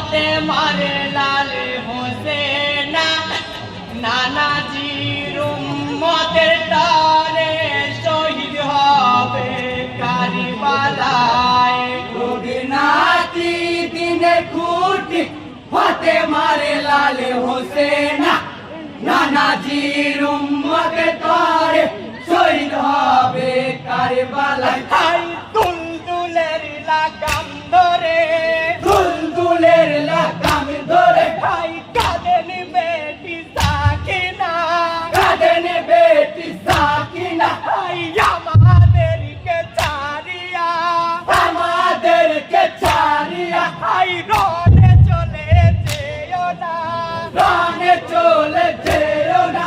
হতে মারে লাল হোসে না নানাজি মতে তারে শহীদ হবে কারিবালায়। খুবনাতি দিনে খুটি হতে মারে লাল হোসে না নানাজি রুম্মতের তারে শহীদ হবে কারিবালায়। তুলতুলের লাগাম প্রাণে চলে যেও না।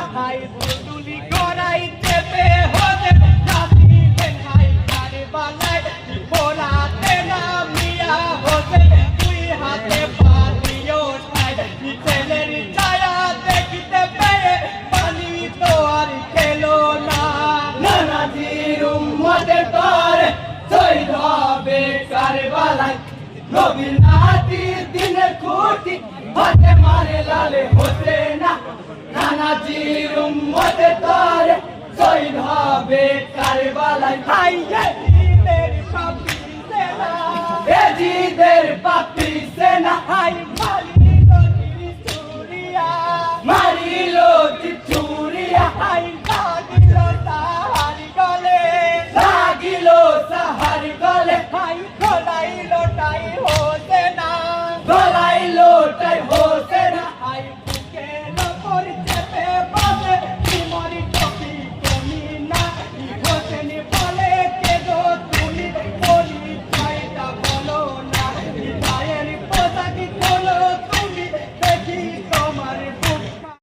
হতে মিয়া হতে দুই হাতে পানিও খেলো না। নানাজির উম্মত তরে শহীদ হবে কারবালায়। নবীর নাতির দিনে খুঁটি হাতে মারে লালে হোসেনা নানাজির উম্মত তার শহীদ হবে কারবালায়। হাই দিনের সব সেনা